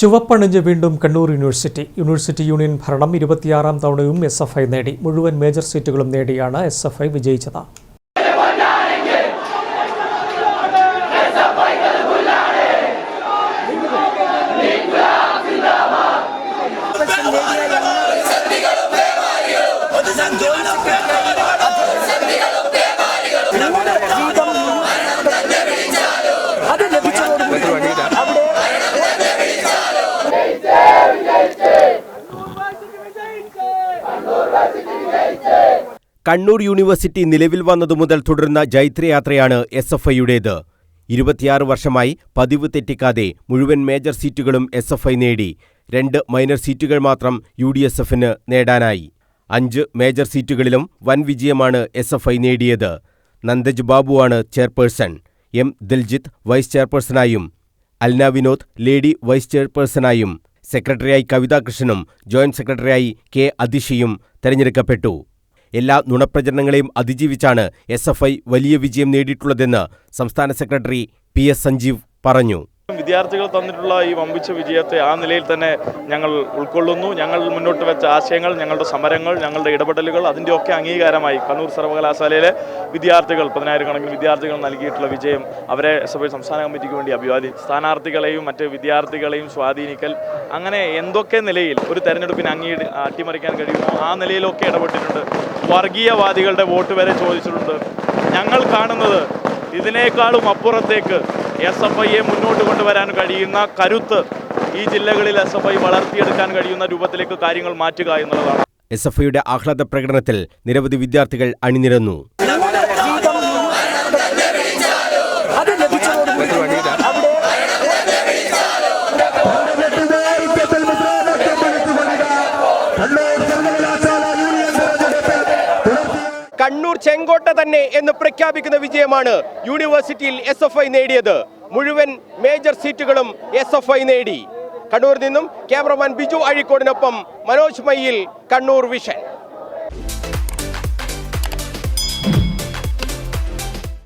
ചുവപ്പണിഞ്ഞ് വീണ്ടും Kannur university. University union ഭരണം ഇരുപത്തിയാറാം തവണയും എസ് എഫ് ഐ നേടി. മുഴുവൻ മേജർ സീറ്റുകളും നേടിയാണ് എസ് എഫ് ഐ വിജയിച്ചത്. കണ്ണൂർ യൂണിവേഴ്സിറ്റി നിലവിൽ വന്നതു മുതൽ തുടരുന്ന ജൈത്രയാത്രയാണ് എസ് എഫ് ഐയുടേത്. ഇരുപത്തിയാറ് വർഷമായി പതിവ് തെറ്റിക്കാതെ മുഴുവൻ മേജർ സീറ്റുകളും എസ് എഫ് ഐ നേടി. രണ്ട് മൈനർ സീറ്റുകൾ മാത്രം യു ഡി എസ് എഫിന് നേടാനായി. അഞ്ച് മേജർ സീറ്റുകളിലും വൻ വിജയമാണ് എസ് എഫ് ഐ നേടിയത്. നന്ദജ് ബാബുവാണ് ചെയർപേഴ്സൺ. എം ദിൽജിത്ത് വൈസ് ചെയർപേഴ്സണായും. അൽന വിനോദ് ലേഡി വൈസ് ചെയർപേഴ്സണായും. സെക്രട്ടറിയായി കവിതാകൃഷ്ണനും ജോയിന്റ് സെക്രട്ടറിയായി കെ അതിഷയും തെരഞ്ഞെടുക്കപ്പെട്ടു. എല്ലാ നുണപ്രചരണങ്ങളെയും അതിജീവിച്ചാണ് എസ് വലിയ വിജയം നേടിയിട്ടുള്ളതെന്ന് സംസ്ഥാന സെക്രട്ടറി പി എസ് സഞ്ജീവ് പറഞ്ഞു. വിദ്യാർത്ഥികൾ തന്നിട്ടുള്ള ഈ വമ്പിച്ച വിജയത്തെ ആ നിലയിൽ തന്നെ ഞങ്ങൾ ഉൾക്കൊള്ളുന്നു. ഞങ്ങൾ മുന്നോട്ട് വെച്ച ആശയങ്ങൾ ഞങ്ങളുടെ സമരങ്ങൾ ഞങ്ങളുടെ ഇടപെടലുകൾ അതിന്റെയൊക്കെ അംഗീകാരമായി കണ്ണൂർ സർവകലാശാലയിലെ വിദ്യാർത്ഥികൾ പതിനായിരക്കണക്കിന് വിദ്യാർത്ഥികൾ നൽകിയിട്ടുള്ള വിജയം അവരെ ഐ സംസ്ഥാന കമ്മിറ്റിക്ക് വേണ്ടി അഭിവാദ്യം സ്ഥാനാർത്ഥികളെയും മറ്റ് വിദ്യാർത്ഥികളെയും സ്വാധീനിക്കൽ. അങ്ങനെ എന്തൊക്കെ നിലയിൽ ഒരു തെരഞ്ഞെടുപ്പിന് അംഗീ അട്ടിമറിക്കാൻ കഴിയുമോ? ആ നിലയിലൊക്കെ ഇടപെട്ടിട്ടുണ്ട്. വർഗീയവാദികളുടെ വോട്ട് വരെ ചോദിച്ചിട്ടുണ്ട്. ഞങ്ങൾ കാണുന്നത് ഇതിനേക്കാളും അപ്പുറത്തേക്ക് എസ് എഫ് ഐയെ മുന്നോട്ട് കൊണ്ടുവരാൻ കഴിയുന്ന കരുത്ത് ഈ ജില്ലകളിൽ എസ് എഫ് ഐ വളർത്തിയെടുക്കാൻ കഴിയുന്ന രൂപത്തിലേക്ക് കാര്യങ്ങൾ മാറ്റുക എന്നുള്ളതാണ്. എസ് എഫ് ഐയുടെ ആഹ്ലാദ പ്രകടനത്തിൽ നിരവധി വിദ്യാർത്ഥികൾ അണിനിരന്നു. കണ്ണൂർ ചെങ്കോട്ട തന്നെ എന്ന് പ്രഖ്യാപിക്കുന്ന വിജയമാണ് യൂണിവേഴ്സിറ്റിയിൽ എസ് എഫ് ഐ നേടിയത്. മുഴുവൻ മേജർ സീറ്റുകളും എസ് എഫ് ഐ നേടി. കണ്ണൂരിൽ നിന്നും ക്യാമറമാൻ ബിജു അഴിക്കോടിനൊപ്പം മനോജ് മയ്യിൽ കണ്ണൂർ വിഷൻ.